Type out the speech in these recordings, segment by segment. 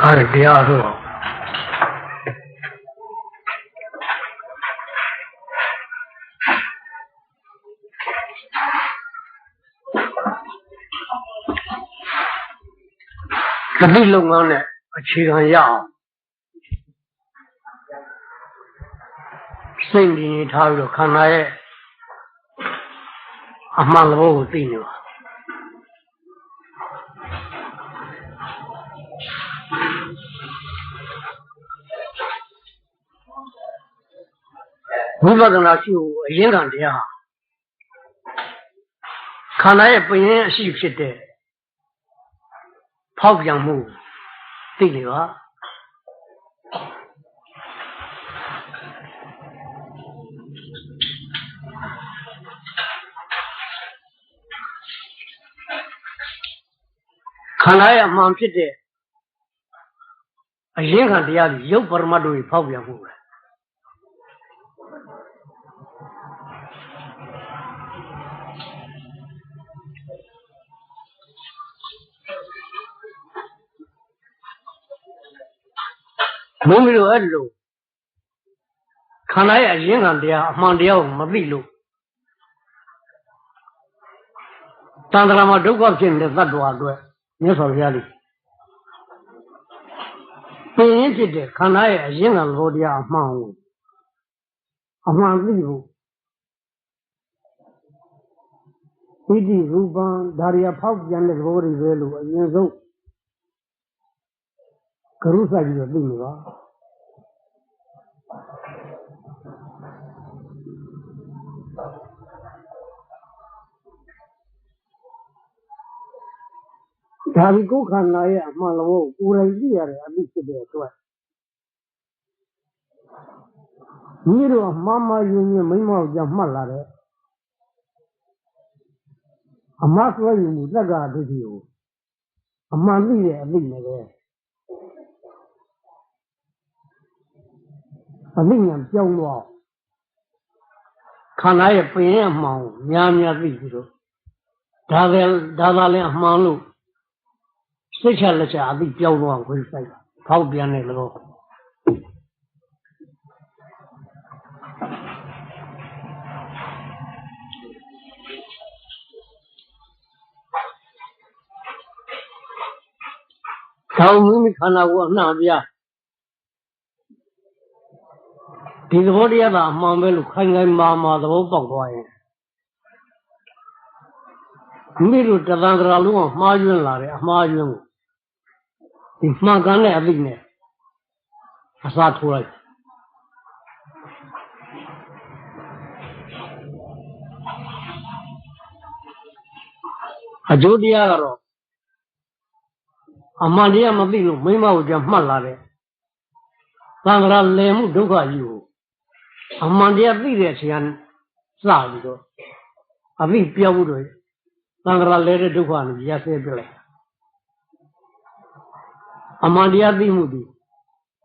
ကားတရားဆိုတော့တတိလုပ်ငန်းနဲ့အခြေခံရအောင်စိတ်ကြီးထားပြီးတော့ခန္ဓာရဲ့အမှန်သဘောကိုသိနေပါ ဝိပဿနာရှိဖို့အရင်ကတရားခန္ဓာရဲ့ပရင်အရှိဖြစ်တဲ့ဖောက်ပြန်မှုသိနေပါခန္ဓာရဲ့အမှန်ဖြစ်တဲ့အရင်ခံတရားကြီးရုပ်ပရမတ်တို့ကြီးဖောက်ပြန်မှုပဲ မုံမီတို့အဲ့လိုခန္ဓာရဲ့အရင်ခံတရားအမှန်တရားကိုမသိလို့တန်ត្រာမှာဒုက္ခဖြစ်နေတဲ့သတ္တဝါအတွက်မြတ်စွာဘုရားလေးပင်ရင်ဖြစ်တဲ့ခန္ဓာရဲ့အရင်ကသဘောတရားအမှန်ကိုအမှန်သိဖို့ဣတိရူပံဒါရီယဖောက်ပြန်တဲ့သဘောတွေပဲလို့အရင်ဆုံး ကရုစိုက်ပြီးတော့သိနေပါဒါဒီကိုယ်ခန္ဓာရဲ့အမှန်လို့ကိုယ်တိုင်သိရတဲ့အမှုဖြစ်တဲ့အတွက်မိတို့မှားမှားယွင်းယွင်းမိမောက်ကြမှတ်လာတဲ့အမဆွဲယူမှုတက္ကဒုတိယကိုအမှန်သိတဲ့အသိနဲ့ပဲ အသိဉာဏ်ပြောင်းသွားခန္ဓာရဲ့ပင်ရဲ့အမှန်ကိုများများသိပြီးတော့ဒါပဲဒါသာလည်းအမှန်လို့စိတ်ချလက်ချအသိပြောင်းသွားခွင့်ဆိုင်ဖောက်ပြန်တဲ့လောကောင်းမှုခန္ဓာကိုယ်အနှံ့ပြ ဒီသဘောတရားသာအမှန်ပဲလို့ခိုင်ခိုင်မာမာသဘောပေါက်သွားရင်မိတို့တသံ္ဍရာလုံးကမှားယွင်းလာတယ်အမှားယွင်းကိုဒီမှန်ကန်တဲ့အသိနဲ့အစားထိုးလိုက်အကျိုးတရားကတော့အမှန်တရားမသိလို့မိမကိုကြမှတ်လာတဲ့သံဃာလည်မှုဒုက္ခကြီးကို အမှန်တရားသိတဲ့အချိန်ကစပြီးတော့အသိပြောက်ဖို့တော့သံဃာလဲတဲ့ဒုက္ခကိုရက်ဆဲပြလိုက်အမှန်တရားသိမှုဒီ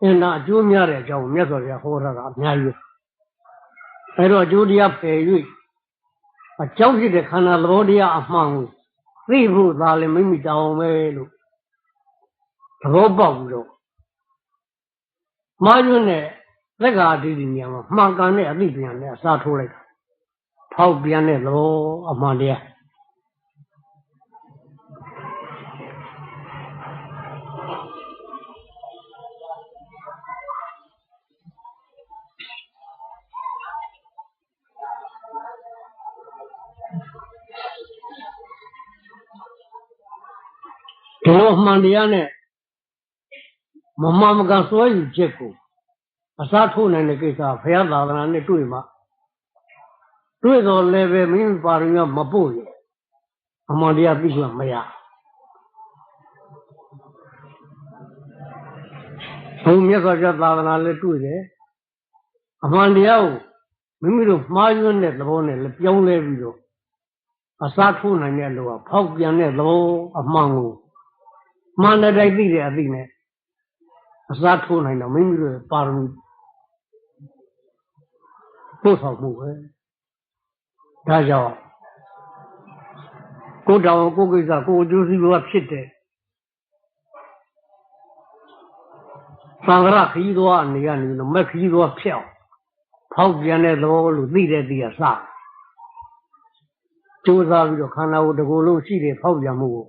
အင်းနာအကျိုးများတဲ့အကြောင်းမြတ်စွာဘုရားဟောတာကအများကြီးအဲတော့အကျိုးတရားဖယ်၍အကြောင်းဖြစ်တဲ့ခန္ဓာသဘောတရားအမှန်ကိုသိဖို့သာလေမိမိတောင်းပဲလို့သဘောပေါက်ပြီးတော့မှားညွန့်တဲ့ သက်္ကာတိတိညာမှာမှန်ကန်တဲ့အသိဉာဏ်နဲ့အစားထိုးလိုက်တာဖောက်ပြန်တဲ့သဘောအမှန်တရားဒီလိုအမှန်တရားနဲ့မမမကန်စွဲယူချက်ကို အစားထိုးနိုင်တဲ့ကိစ္စဘုရားသာသနာနဲ့တွေ့မှာတွေ့တော်လည်းပဲမင်းပါရမီမပို့ရအမှန်တရားသိမှမရဘုံမြတ်စွာဘုရားသာသနာလည်းတွေ့တယ်အမှန်တရားကိုမိမိတို့မှားယွင်းတဲ့သဘောနဲ့လည်းပြောင်းလဲပြီးတော့အစားထိုးနိုင်တဲ့လူကဖောက်ပြန်တဲ့သဘောအမှန်ကိုမှန်တဲ့တိုင်းသိတဲ့အသိနဲ့အစားထိုးနိုင်တော့မိမိတို့ပါရမီ ပို့ဆောင်မှုပဲဒါကြောင့်ကိုတောင်ကိုကိစ္စကိုအကျိုးစီးပွားဖြစ်တဲ့သံဃာခကြီးသွားအနေကနေလို့မက်ခကြီးသွားဖြက်အောင်ဖောက်ပြန်တဲ့သဘောလို့သိတဲ့သိရစကြိုးစားပြီးတော့ခန္ဓာကိုယ်တစ်ကိုယ်လုံးရှိတဲ့ဖောက်ပြန်မှုကို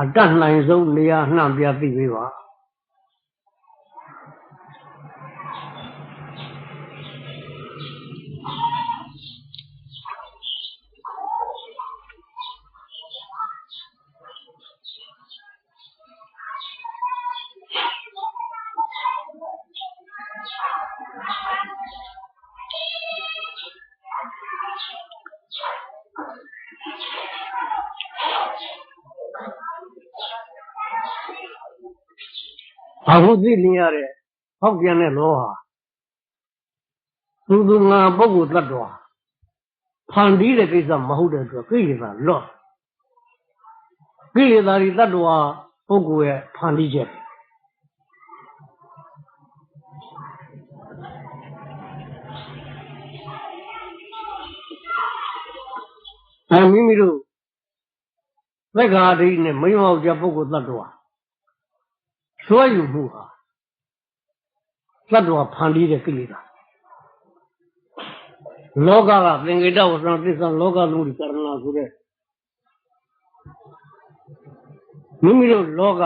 အတတ်နိုင်ဆုံးနေရာနှံ့ပြသိပေးပါ အခုသိလင်ရတဲ့ဟောက်ပြန်တဲ့လောဟာသူသူငါပုဂ္ဂိုလ်တ attva ဖန်တီးတဲ့ကိစ္စမဟုတ်တဲ့အတွက်ကိလေသာလော့ကိလေသာတွေတ attva ပုဂ္ဂိုလ်ရဲ့ဖန်တီးချက်အဲမိမိတို့သက္ကာဒိဋ္ဌိနဲ့မိမောက်ကြပုဂ္ဂိုလ်တ attva စွဲယူမှုဟာသတ္တဝါဖန်တီးတဲ့ကိလေသာလောကကသင်္ကေတဝဆံသစ္စာလောကလုံးဒီကရဏဆိုတဲ့မိမိတို့လောက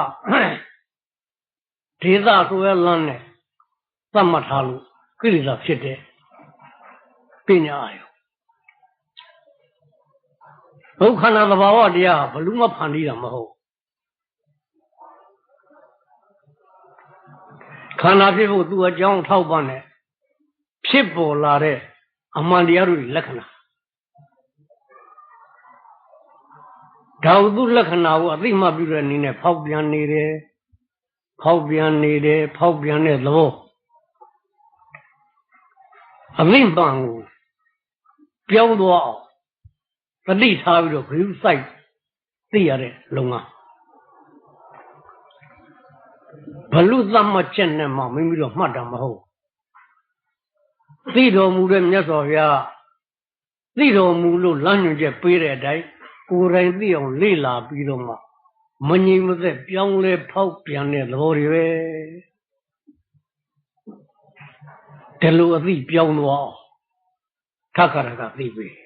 ဒေသဆိုရလမ်းနဲ့သတ်မှတ်ထားလို့ကိလေသာဖြစ်တဲ့ပညာအယုဒုက္ခနာသဘာဝတရားဘလို့မဖန်တီးတာမဟုတ် ခန္ဓာဖြစ်ဖို့သူအကြောင်းထောက်ပံ့တဲ့ဖြစ်ပေါ်လာတဲ့အမှန်တရားတို့လက္ခဏာဒါဝသူလက္ခဏာကိုအသိမှပြုတဲ့အနေနဲ့ဖောက်ပြန်နေတယ်ဖောက်ပြန်နေတယ်ဖောက်ပြန်တဲ့သဘောအသိမှန်ကိုပြောင်းသွားအောင်တတိထားပြီးတော့ဂရုစိုက်သိရတဲ့လုံငန်း ဘလူသတ်မှတ်ချက်နဲ့မှမိမိတို့မှတ်တာမဟုတ်သိတော်မူတဲ့မြတ်စွာဘုရားသိတော်မူလို့လမ်းညွှန်ချက်ပေးတဲ့အတိုင်းကိုယ်တိုင်သိအောင်လေ့လာပြီးတော့မှမငြိမ်မသက်ပြောင်းလဲဖောက်ပြန်တဲ့သဘောတွေပဲဒီလိုအသိပြောင်းသွားခက်ခရကသိပြီ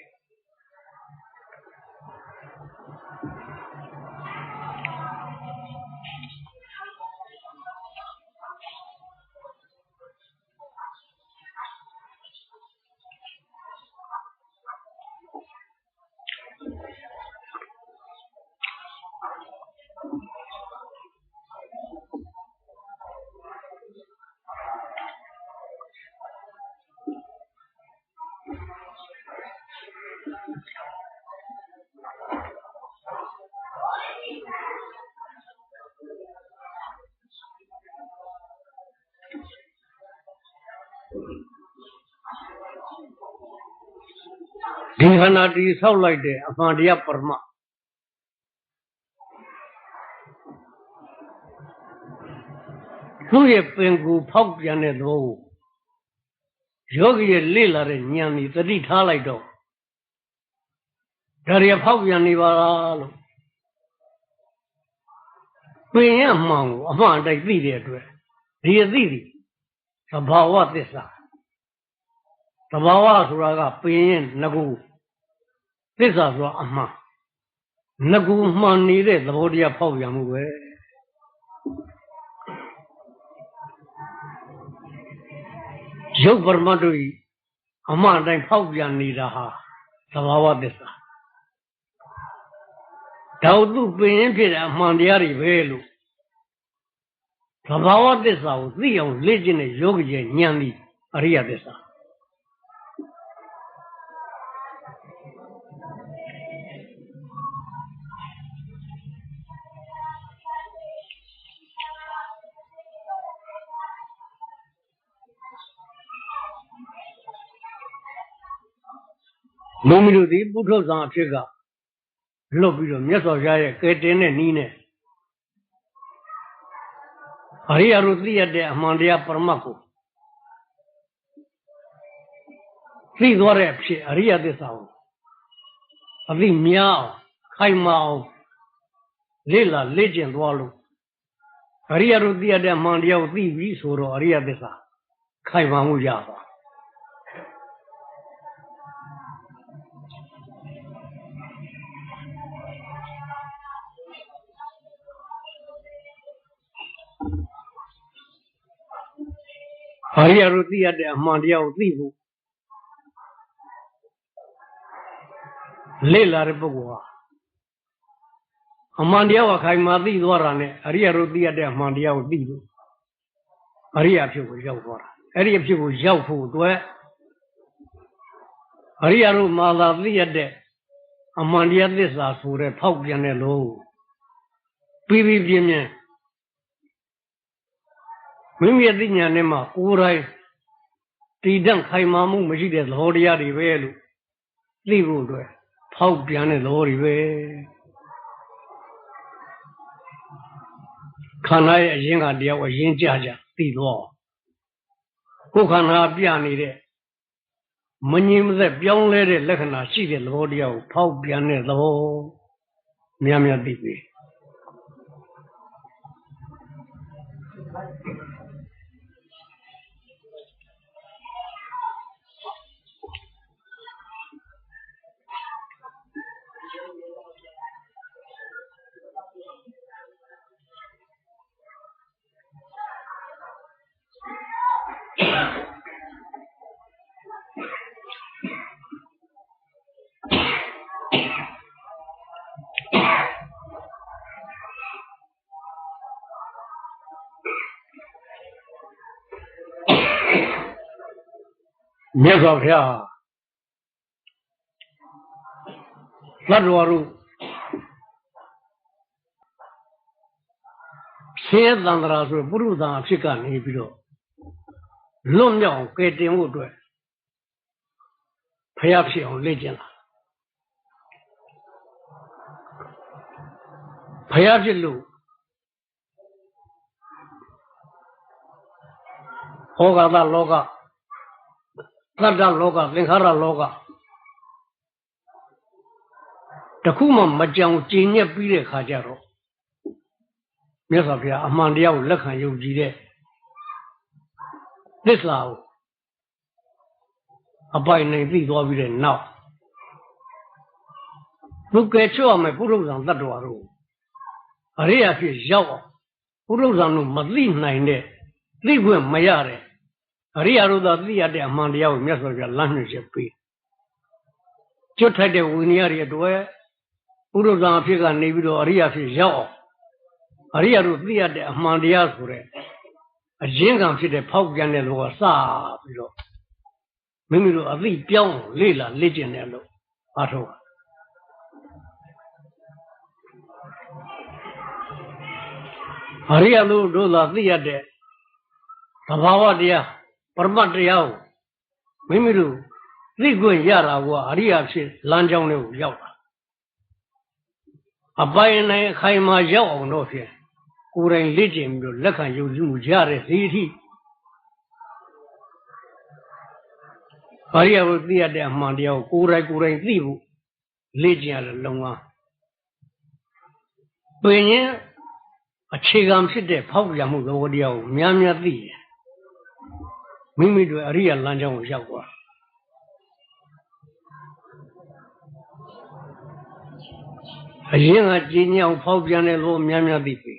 ဒီခန္ဓာတီဆောက်လိုက်တဲ့အမှန်တရားပရမသူ့ရဲ့ပင်ကိုဖောက်ပြန်တဲ့သဘောကိုယောဂီရဲ့လေ့လာတဲ့ဉာဏ်นี่တတိထားလိုက်တော့ဒါရီဖောက်ပြန်နေပါလားလို့ပင်ရမှန်ကိုအမှန်တိုင်းသိတဲ့အတွက်ဒီအသိဒီသဘာဝသစ္စာသဘာဝဆိုတာကပင်ရင်ငကူ သစ္စာဆိုတာအမှန်ငကူမှန်နေတဲ့သဘောတရားဖောက်ပြန်မှုပဲရုပ်ပရမတ်တို့ဤအမှန်တိုင်းဖောက်ပြန်နေတာဟာသဘာဝသစ္စာဒါဝတုပင်ရင်ဖြစ်တဲ့အမှန်တရားတွေပဲလို့သဘာဝသစ္စာကိုသိအောင်လေ့ကျင့်တဲ့ယောဂီရဲ့ဉာဏ်ဤအရိယသစ္စာ မိမိတို့ဒီပုထုဇဉ်အဖြစ်ကလွတ်ပြီးတော့မြတ်စွာဘုရားရဲ့ကဲတင်တဲ့နီးနဲ့အရိယာတို့သိရတဲ့အမှန်တရားပရမတ်ကိုသိသွားတဲ့အဖြစ်အရိယသစ္စာကိုအသိများအောင်ခိုင်မာအောင်လေ့လာလေ့ကျင့်သွားလို့အရိယတို့သိရတဲ့အမှန်တရားကိုသိပြီဆိုတော့အရိယသစ္စာခိုင်မာမှုရသွား အရိယတို့သိရတဲ့အမှန်တရားကိုသိဖို့လေ့လာတဲ့ပုဂ္ဂိုလ်ဟာအမှန်တရားကိုခိုင်မာသိသွားတာနဲ့အရိယတို့သိရတဲ့အမှန်တရားကိုသိလို့အရိယဖြစ်ကိုရောက်သွားတာအဲ့ဒီအဖြစ်ကိုရောက်ဖို့အတွက်အရိယတို့မာလာသိရတဲ့အမှန်တရားသစ္စာဆိုတဲ့ဖောက်ပြန်တဲ့လို့ပြီးပြီးပြင်းပြင်း မိမိရဲ့သိဉာဏ်နဲ့မှကိုယ်တိုင်တည်တံ့ခိုင်မာမှုမရှိတဲ့သဘောတရားတွေပဲလို့သိဖို့အတွက်ဖောက်ပြန်တဲ့သဘောတွေပဲခန္ဓာရဲ့အရင်ကတရားကိုအရင်ကြကြသိတော့ကိုယ်ခန္ဓာပြနေတဲ့မငြင်းမသက်ပြောင်းလဲတဲ့လက္ခဏာရှိတဲ့သဘောတရားကိုဖောက်ပြန်တဲ့သဘောများများသိပြီ မြတ်စွာဘုရားသတ္တဝါတို့ဆင်းရဲတန္တရာဆိုပုရုသံအဖြစ်ကနေပြီးတော့လွတ်မြောက်ကယ်တင်ဖို့အတွက်ဘုရားဖြစ်အောင်လေ့ကျင့်လာဘုရားဖြစ်လို့ဟောဂါသလောက သတ္တလောကသင်္ခါရလောကတခုမှမကြောင်ကျင်ညက်ပြီးတဲ့ခါကျတော့မြတ်စွာဘုရားအမှန်တရားကိုလက်ခံယုံကြည်တဲ့သစ္စာကိုအပိုင်နိုင်သိသွားပြီးတဲ့နောက်ဘုကဲချော့မယ်ပုရုဇံတ attva တို့အရိယာဖြစ်ရောက်အောင်ပုရုဇံတို့မသိနိုင်တဲ့သိခွင့်မရတဲ့ အရိယာတို့သာသိရတဲ့အမှန်တရားကိုမြတ်စွာဘုရားလမ်းညွှန်ချက်ပေးကျွတ်ထိုက်တဲ့ဝိနည်းတွေအတွက်ပုရုဇံအဖြစ်ကနေပြီးတော့အရိယာဖြစ်ရောက်အောင်အရိယာတို့သိရတဲ့အမှန်တရားဆိုတဲ့အရင်ကံဖြစ်တဲ့ဖောက်ပြန်တဲ့လောကစပြီးတော့မိမိတို့အသိပြောင်းလေ့လာလေ့ကျင့်တယ်လို့အားထုတ်ပါအရိယာတို့တို့သာသိရတဲ့သဘာဝတရား ပရမတ်တရားကိုမိမိတို့သိခွင့်ရတာကအရိယာဖြစ်လမ်းကြောင်းတွေကိုရောက်တာအပိုင်နိုင်အခိုင်မာရောက်အောင်တော့ဖြင့်ကိုယ်တိုင်လေ့ကျင့်ပြီးတော့လက်ခံယုံကြည်မှုရတဲ့ဒီအထိအရိယာကိုသိရတဲ့အမှန်တရားကိုကိုယ်တိုင်ကိုယ်တိုင်သိဖို့လေ့ကျင့်ရတဲ့လုံငန်းပင်ရင်အခြေခံဖြစ်တဲ့ဖောက်ပြန်မှုသဘောတရားကိုများများသိတယ် မိမိတို့အရိယာလမ်းကြောင်းကိုရောက်သွားအရင်ကကြည်ညောင်ဖောက်ပြန်တယ်လို့များများသိပြီ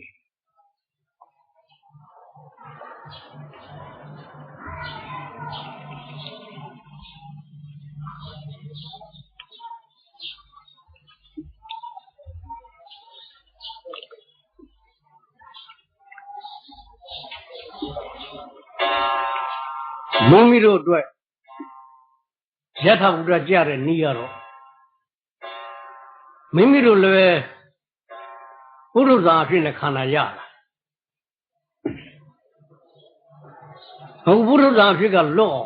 မိမိတို့အတွက်ယထာဘုရားကြတဲ့ဤရတော့မိမိတို့လည်းပုရုဇာအဖြစ်နဲ့ခန္ဓာရလာဟုတ်ပုရုဇာအဖြစ်ကလော့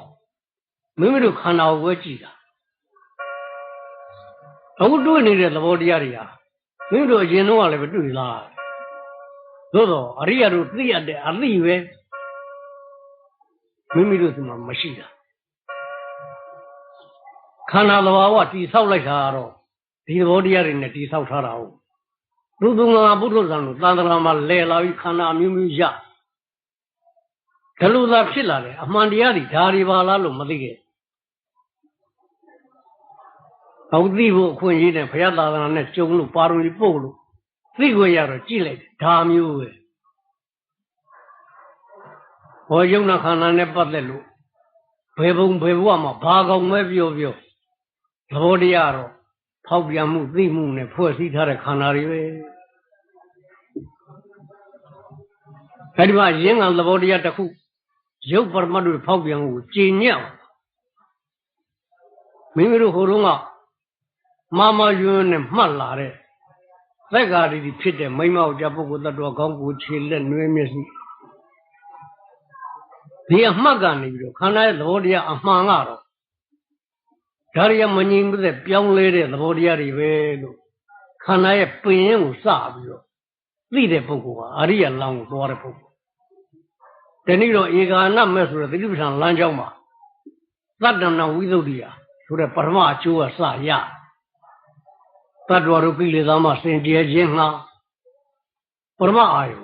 မိမိတို့ခန္ဓာကိုပဲကြည့်တာအခုတွေ့နေတဲ့သဘောတရားတွေဟာမိမိတို့အရင်တော့လည်းပဲတွေ့လားသို့တော့အရိယာတို့သိရတဲ့အသိပဲ မိမိတို့ဒီမှာမရှိတာခန္ဓာသဘာဝတိဆောက်လိုက်တာတော့ဒီသဘောတရားတွေနဲ့တိဆောက်ထားတာဟုတ်လူသူငါပုထုဇံတို့သန္တရာမှာလဲလာပြီးခန္ဓာအမျိုးမျိုးရဒါလိုသာဖြစ်လာတယ်အမှန်တရားတွေဒါတွေပါလားလို့မသိခဲ့ဟုတ်သိဖို့အခွင့်အရေးနဲ့ဘုရားသာသနာနဲ့ကြုံလို့ပါရမီပို့လို့သိခွင့်ရတော့ကြည့်လိုက်ဒါမျိုးပဲ ဘောယုံနာခန္ဓာနဲ့ပတ်သက်လို့ဘယ်ဘုံဘယ်ဘဝမှာဘာကောင်ပဲပြောပြောသဘောတရားတော့ဖောက်ပြန်မှုသိမှုနဲ့ဖွဲ့စည်းထားတဲ့ခန္ဓာတွေပဲအဲဒီမှာရင်းကသဘောတရားတစ်ခုရုပ်ပရမတ်တို့ဖောက်ပြန်မှုကိုကြည်ညက်မိမိတို့ဟိုတုန်းကမမယွန်းနဲ့မှတ်လာတဲ့သက်္ကာရီဖြစ်တဲ့မိမအောင်ကြပုဂ္ဂိုလ်တ attva ကောင်းကိုခြေလက်နှွေးမျက်စိ ဒီအမှတ်ကနေပြီးတော့ခန္ဓာရဲ့သဘောတရားအမှန်ကတော့ဒါရီမငြိမ်တဲ့ပြောင်းလဲတဲ့သဘောတရားတွေပဲလို့ခန္ဓာရဲ့ပင်ရင်ကိုစပြီးတော့သိတဲ့ပုဂ္ဂိုလ်ဟာအရိယလောင်းကိုသွားတဲ့ပုဂ္ဂိုလ်ဒီနေ့တော့ဧကာနမဲ့ဆိုတဲ့သတိပဋ္ဌာန်လမ်းကြောင်းမှာသတ္တနာဝိသုဒ္ဓိယဆိုတဲ့ပရမအကျိုးကစရတတ္တဝရကိလေသာမှစင်ကြယ်ခြင်းငှာပရမအာယု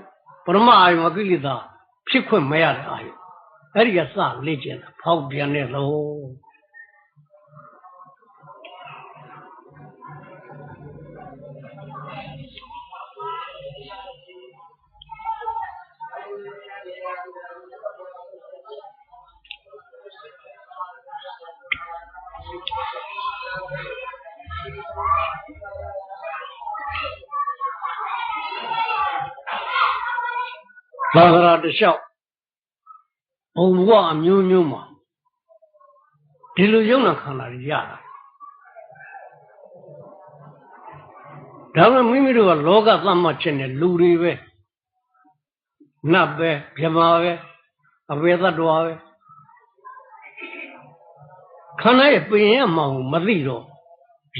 ပရမအာယုအကိလေသာဖြစ်ခွင့်မရတဲ့အာယု အဲ့ဒီကစလေ့ကျင့်တာဖောက်ပြန်တဲ့လို့သာသနာတလျှောက် ဘုံဘဝအမျိုးမျိုးမှာဒီလိုယုံနာခန္ဓာတွေရတာဒါပေမဲ့မိမိတို့ကလောကသတ်မှတ်ချက်နဲ့လူတွေပဲနတ်ပဲဗြဟ္မာပဲအဘေသတ္တဝါပဲခန္ဓာရဲ့ပင်ရမှောင်မသိတော့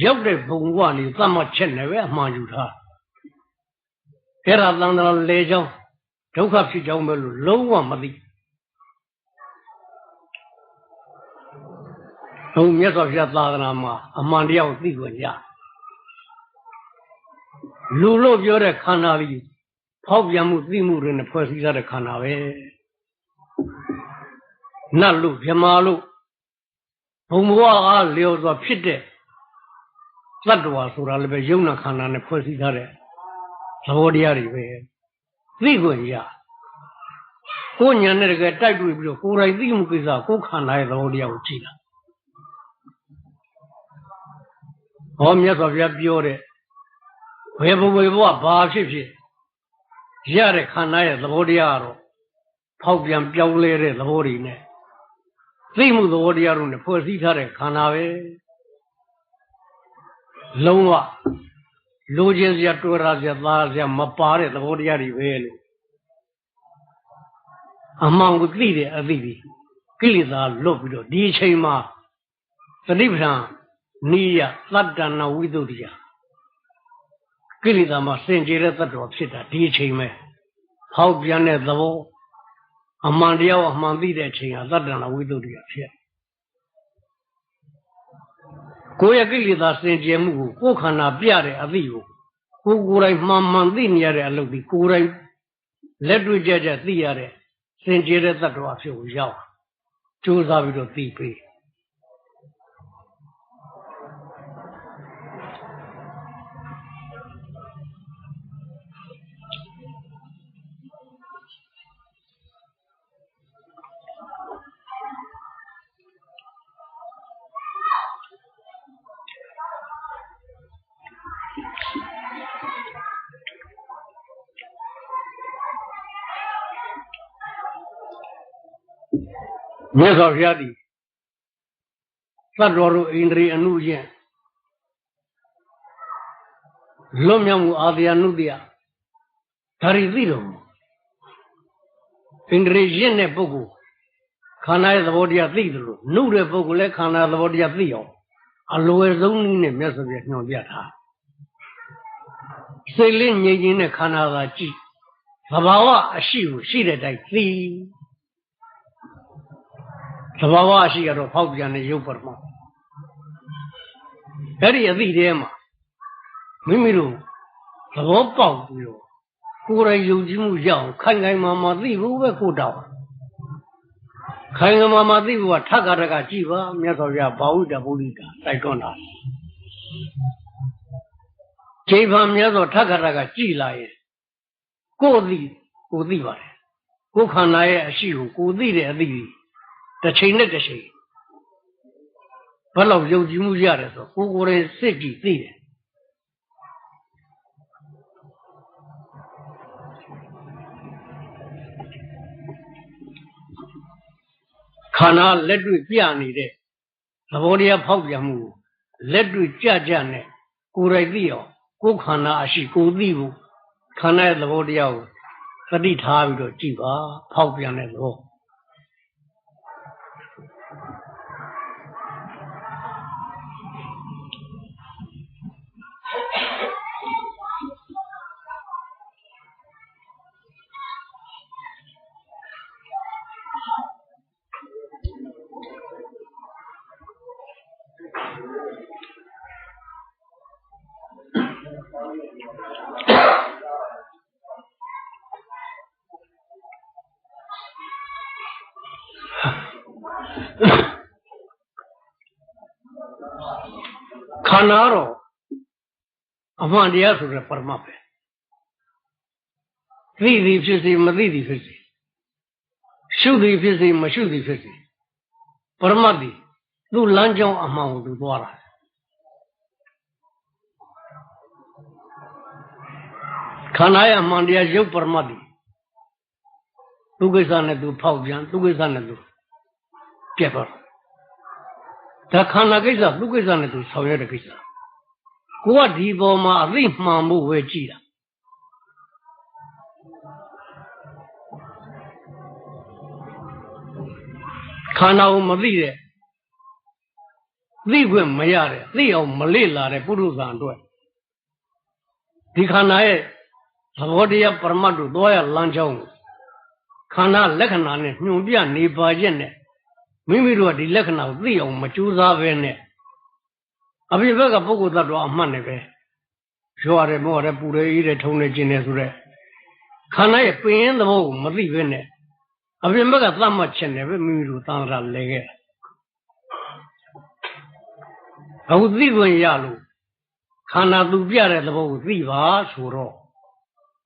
ရောက်တဲ့ဘုံဘဝနေသတ်မှတ်ချက်နဲ့ပဲအမှန်ယူထားအဲ့ဒါသံဃာလေချောင်းဒုက္ခဖြစ်ကြောင်းပဲလို့လုံးဝမသိဘုံ မြတ်စွာဘုရားသာသနာမှာအမှန်တရားကိုသိခွင့်ရလူလို့ပြောတဲ့ခန္ဓာကြီးဖောက်ပြန်မှုသိမှုတွေနဲ့ဖွဲ့စည်းထားတဲ့ခန္ဓာပဲနတ်လို့မြမာလို့ဘုံဘဝအားလျော်စွာဖြစ်တဲ့သတ္တဝါဆိုတာလည်းပဲယုံနာခန္ဓာနဲ့ဖွဲ့စည်းထားတဲ့သဘောတရားတွေပဲသိခွင့်ရကိုညာနဲ့တကယ်တိုက်တွေ့ပြီးတော့ကိုယ်တိုင်သိမှုကိစ္စကိုခန္ဓာရဲ့သဘောတရားကိုကြည့်တာ ဟောမြတ်စွာဘုရားပြောတဲ့ဘယ်ဘဝဘဝဘာဖြစ်ဖြစ်ရတဲ့ခန္ဓာရဲ့သဘောတရားကတော့ဖောက်ပြန်ပြောင်းလဲတဲ့သဘောတွေနဲ့သိမှုသဘောတရားတို့နဲ့ဖွဲ့စည်းထားတဲ့ခန္ဓာပဲလုံးဝလိုချင်စရာတွေ့ရစရာသားစရာမပါတဲ့သဘောတရားတွေပဲလို့အမှန်ကိုသိတဲ့အသိပြီးကိလေသာလွတ်ပြီးတော့ဒီအချိန်မှာသတိပဋ္ဌာ န်နိယသတ္တနာဝိသုဒ္ဓိယကိလေသာမှာစင်ကြယ်တဲ့တ attva ဖြစ်တာဒီအချိန်ပဲဟောက်ပြန်တဲ့သဘောအမှန်တရားအမှန်သိတဲ့အချိန်ဟာသတ္တနာဝိသုဒ္ဓိယဖြစ်ကိုယ့်ရဲ့ကိလေသာစင်ကြယ်မှုကိုကိုယ်ခန္ဓာပြတဲ့အသိကိုကိုယ်ကိုယ်တိုင်မှန်မှန်သိနေရတဲ့အလုပ်ဒီကိုယ်တိုင်လက်တွေ့ကြကြသိရတဲ့စင်ကြယ်တဲ့တ attva ဖြစ်ကိုရောက်ကြိုးစားပြီးတော့သိပေး မြတ်စွာဘုရားသည်သတ္တဝါတို့ဣန္ဒြေအနုယင်လွတ်မြောက်မှုအာသယနုတ္တယဒါရီသိတော်မူဣန္ဒြေယင်တဲ့ပုဂ္ဂိုလ်ခန္ဓာရဲ့သဘောတရားသိတယ်လို့နှုတ်တဲ့ပုဂ္ဂိုလ်လည်းခန္ဓာသဘောတရားသိအောင်အလွယ်ဆုံးနည်းနဲ့မြတ်စွာဘုရားညွှန်ပြထားစိတ်လေးငြိမ်ခြင်းနဲ့ခန္ဓာသာကြည့်သဘာဝအရှိကိုရှိတဲ့တိုင်သိ သဘာဝရှိကတော့ဖောက်ပြန်တဲ့ရုပ်ပရမအဲ့ဒီအသည့်ထဲမှာမိမိတို့သဘောပေါက်ပြီးတော့ကိုယ်ရယုံကြည်မှုရအောင်ခိုင်ခိုင်မာမာသိဖို့ပဲကိုတောင်းခိုင်ခိုင်မာမာသိဖို့ကထက္ကရကကြည်ပါမြတ်စွာဘုရားဘာဝိတဗုဒ္ဓိတာတိုက်တွန်းတာခြေဖန်မြတ်စွာထက္ကရကကြည်လာရင်ကိုယ်သိကိုသိပါတယ်ကိုယ်ခန္ဓာရဲ့အရှိကိုကိုသိတဲ့အသိ တစ်ချိန်နဲ့တစ်ချိန်ဘယ်လောက်ယုံကြည်မှုရတယ်ဆိုကိုကိုယ်ရင်စိတ်ကြည်သိတယ်ခန္ဓာလက်တွေ့ပြနေတဲ့သဘောတရားဖောက်ပြန်မှုကိုလက်တွေ့ကြကြနဲ့ကိုယ်တိုင်သိအောင်ကိုယ်ခန္ဓာအရှိကိုသိဖို့ခန္ဓာရဲ့သဘောတရားကိုသတိထားပြီးတော့ကြည့်ပါဖောက်ပြန်တဲ့သဘော ခန္ဓာတော့အမှန်တရားဆိုတဲ့ပရမတ်ပဲသိသည်ဖြစ်စေမသိသည်ဖြစ်စေရှုသည်ဖြစ်စေမရှုသည်ဖြစ်စေ ပရမတ်သည်သူ့လမ်းကြောင်းအမှန်ကိုသူသွားတာခန္ဓာရဲ့အမှန်တရားရုပ်ပရမတ်သည်သူကိစ္စနဲ့သူဖောက်ပြန်သူကိစ္စနဲ့သူပြတ်သွားတာဒါခန္ဓာကိစ္စသူကိစ္စနဲ့သူဆောင်ရွက်တဲ့ကိစ္စကိုကဒီပေါ်မှာအသိမှန်ဖို့ပဲကြည်တာခန္ဓာကိုမသိတဲ့သိခွင့်မရတဲ့သိအောင်မလေ့လာတဲ့ပုရုဇဉ်အတွက်ဒီခန္ဓာရဲ့သဘောတရားပရမတ်တို့သွားရလမ်းကြောင်းကိုခန္ဓာလက္ခဏာနဲ့ညွန်ပြနေပါချက်နဲ့ မိမိတို့ကဒီလက္ခဏာကိုသိအောင်မကြိုးစားပဲနဲ့အပြင်ဘက်ကပုဂ္ဂိုလ်သတ္တဝါအမှတ်နဲ့ပဲရွာတယ်မောတယ်ပူတယ်အေးတယ်ထုံတယ်ကျင်တယ်ဆိုတဲ့ခန္ဓာရဲ့ပင်ရင်သဘောကိုမသိပဲနဲ့အပြင်ဘက်ကသတ်မှတ်ချက်နဲ့ပဲမိမိတို့သံဃာလဲခဲ့အခုသိခွင့်ရလို့ခန္ဓာသူပြတဲ့သဘောကိုသိပါဆိုတော့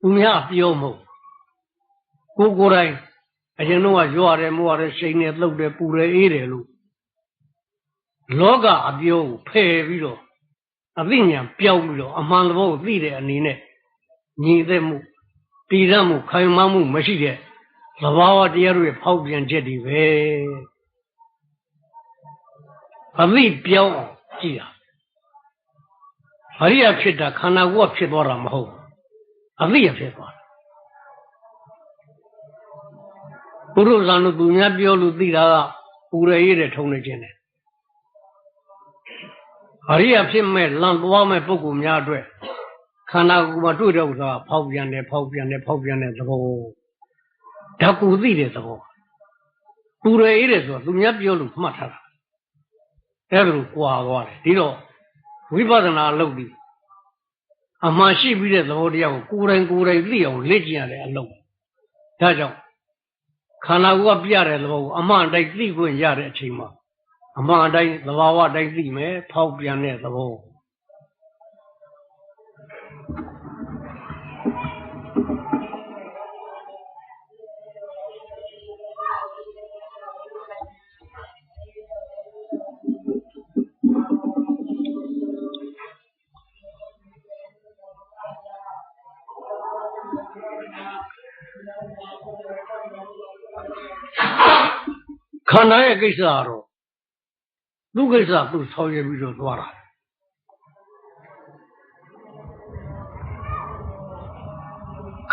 သူများပြောမဟုတ်ကိုကိုယ်တိုင် အရင်တော့ရွရတယ်မိုးရတယ်ရှိန်နေလှုပ်တယ်ပူတယ်အေးတယ်လို့လောကအပြောကိုဖယ်ပြီးတော့အသိဉာဏ်ပြောင်းပြီးတော့အမှန်သဘောကိုသိတဲ့အနေနဲ့ညီသက်မှုတည်ရမှုခိုင်မာမှုမရှိတဲ့သဘာဝတရားတွေဖောက်ပြန်ချက်တွေပဲအသိပြောင်းအောင်ကြည့်တာအရိယာဖြစ်တာခန္ဓာကိုယ်ကဖြစ်သွားတာမဟုတ်ဘူးအသိရဖြစ်သွား တာပုရုဇံတို့သူများပြောလို့သိတာကပူရရေးတဲ့ထုံနေခြင်းတယ်အရိယာဖြစ်မဲ့လန့်သွားမဲ့ပုဂ္ဂိုလ်များအတွက်ခန္ဓာကိုယ်မှာတွေ့တဲ့ဥစ္စာဖောက်ပြန်တယ်ဖောက်ပြန်တယ်ဖောက်ပြန်တဲ့သဘောဓာတ်ကူသိတဲ့သဘောပူရရေးတယ်ဆိုတော့သူများပြောလို့မှတ်ထားတာအဲ့ဒါလိုကြွာသွားတယ်ဒီတော့ဝိပဿနာလုပ်ပြီးအမှန်ရှိပြီးတဲ့သဘောတရားကိုကိုယ်တိုင်ကိုယ်တိုင်သိအောင်လေ့ကျင့်ရတဲ့အလုပ်ဒါကြောင့် ခန္ဓာကိုယ်ကပြတဲ့သဘောကိုအမှန်တိုင်းသိခွင့်ရတဲ့အချိန်မှာအမှန်တိုင်းသဘာဝတိုင်းသိမယ်ဖောက်ပြန်တဲ့သဘော န္ဓာရဲ့ကိစ္စကတော့သူ့ကိစ္စသူ့ဆောင်ရွက်ပြီးတော့သွားတာ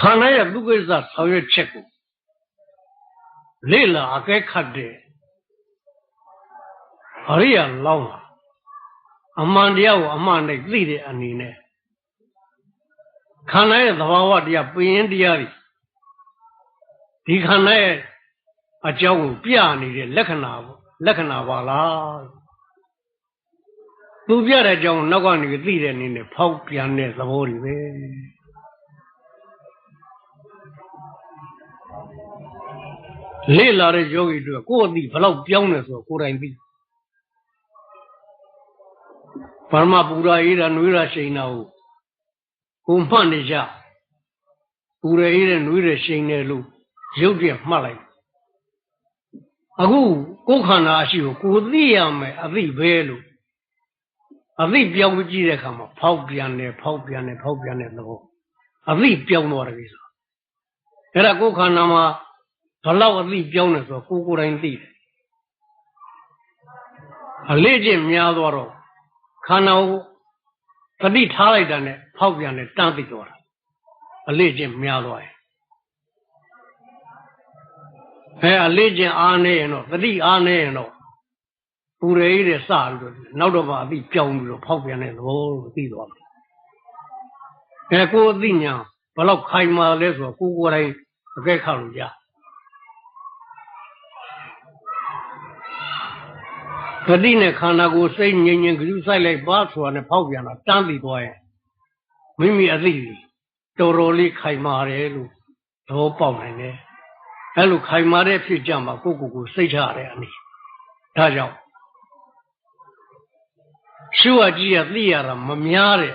ခန္ဓာရဲ့သူ့ကိစ္စဆောင်ရွက်ချက်ကိုလေ့လာအကဲခတ်တဲ့အရိယာလောင်းတာအမှန်တရားကိုအမှန်တိုင်းသိတဲ့အနေနဲ့ခန္ဓာရဲ့သဘာဝတရားပင်ရင်တရားတွေဒီခန္ဓာရဲ့ အကြောင်းကိုပြနေတဲ့လက္ခဏာပေါ့လက္ခဏာပါလားသူပြတဲ့အကြောင်းနောက်ကနေသိတဲ့အနေနဲ့ဖောက်ပြန်တဲ့သဘောတွေပဲလေ့လာတဲ့ယောဂီတွေကကိုယ်အသိဘလောက်ပြောင်းလဲဆိုတော့ကိုယ်တိုင်သိဘာမှပူရာအေးတာနွေးတာရှိန်တာကိုကိုမှတ်နေကြပူရာအေးတဲ့နွေးတဲ့ရှိန်တယ်လို့ရုပ်ပြမှတ်လိုက် အခုကိုယ်ခန္ဓာအရှိကိုကိုသိရမယ်အသိပဲလို့အသိပြောင်းကြည့်တဲ့အခါမှာဖောက်ပြန်တယ်ဖောက်ပြန်တယ်ဖောက်ပြန်တဲ့သဘောအသိပြောင်းသွားတယ်ကိစ္စအဲ့ဒါကိုယ်ခန္ဓာမှာဘလောက်အသိပြောင်းတယ်ဆိုတော့ကိုယ်ကိုယ်တိုင်သိတယ်အလေးကျင့်များသွားတော့ခန္ဓာကိုပဋိထားလိုက်တာနဲ့ဖောက်ပြန်တယ်တန်းသိသွားတာအလေးကျင့်များသွားရင် အဲအလေးကျင့်အားနေရင်တော့တတိအားနေရင်တော့ပူရည်တဲ့စပြီးတော့နောက်တော့မှအသိပြောင်းပြီးတော့ဖောက်ပြန်တဲ့သဘောကိုသိသွားတယ်အဲကိုယ်အသိညာဘလောက်ခိုင်မာလဲဆိုတော့ကိုယ်ကိုယ်တိုင်အကဲခတ်လို့ရပတိနဲ့ခန္ဓာကိုယ်စိတ်ငြိမ်ငြိမ်ကြည့်ဆိုင်လိုက်ပါဆိုတာနဲ့ဖောက်ပြန်တာတန်းပြီးသွားရင်မိမိအသိတော်တော်လေးခိုင်မာတယ်လို့သဘောပေါက်နိုင်တယ် အဲလိုခိုင်မာတဲ့ဖြစ်ကြမှာကိုယ့်ကိုယ်ကိုစိတ်ချရတယ်အနေဒါကြောင့်ရှုဝကြီးရသိရတာမများတဲ့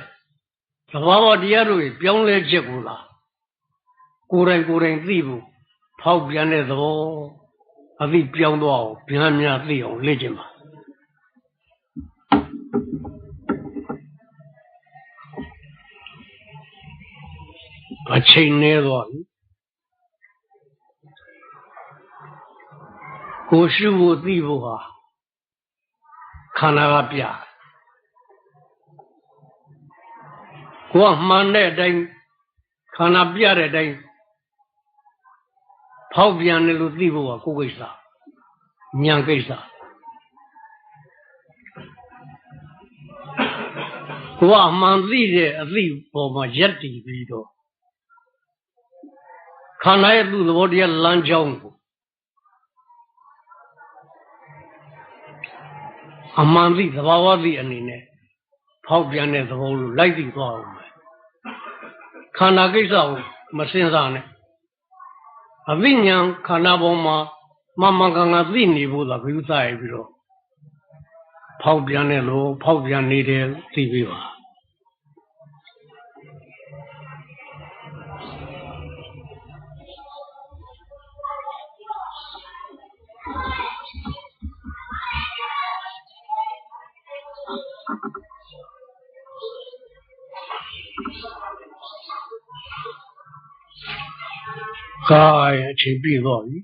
သဘာဝတရားတို့ပြောင်းလဲချက်ကိုလားကိုယ်တိုင်ကိုယ်တိုင်သိဖို့ဖောက်ပြန်တဲ့သဘောအသိပြောင်းသွားအောင်ဗျာများသိအောင်လေ့ကျင့်ပါအချိန်နေသွားပြီ ကိုရှုဖို့သိဖို့ဟာခန္ဓာကပြကိုကမှန်တဲ့အတိုင်းခန္ဓာပြတဲ့အတိုင်းဖောက်ပြန်တယ်လို့သိဖို့ကကိုယ်ကိစ္စဉာဏ်ကိစ္စကိုကအမှန်သိတဲ့အသိပေါ်မှာယက်တည်ပြီးတော့ခန္ဓာရဲ့သူ့သဘောတရားလမ်းကြောင်းကို အမှန်သိသဘာဝသိအနေနဲ့ဖောက်ပြန်တဲ့သဘောလို့လိုက်သိသွားအောင်ပဲခန္ဓာကိစ္စကိုမစင်စားနဲ့အသိဉာဏ်ခန္ဓာပေါ်မှာမမကန်ကန်သိနေဖို့သာဘုရားရပြီးတော့ဖောက်ပြန်တဲ့လို့ဖောက်ပြန်နေတယ်သိပြီးပါ ကာယအချိန်ပြည့်တော့ပြီ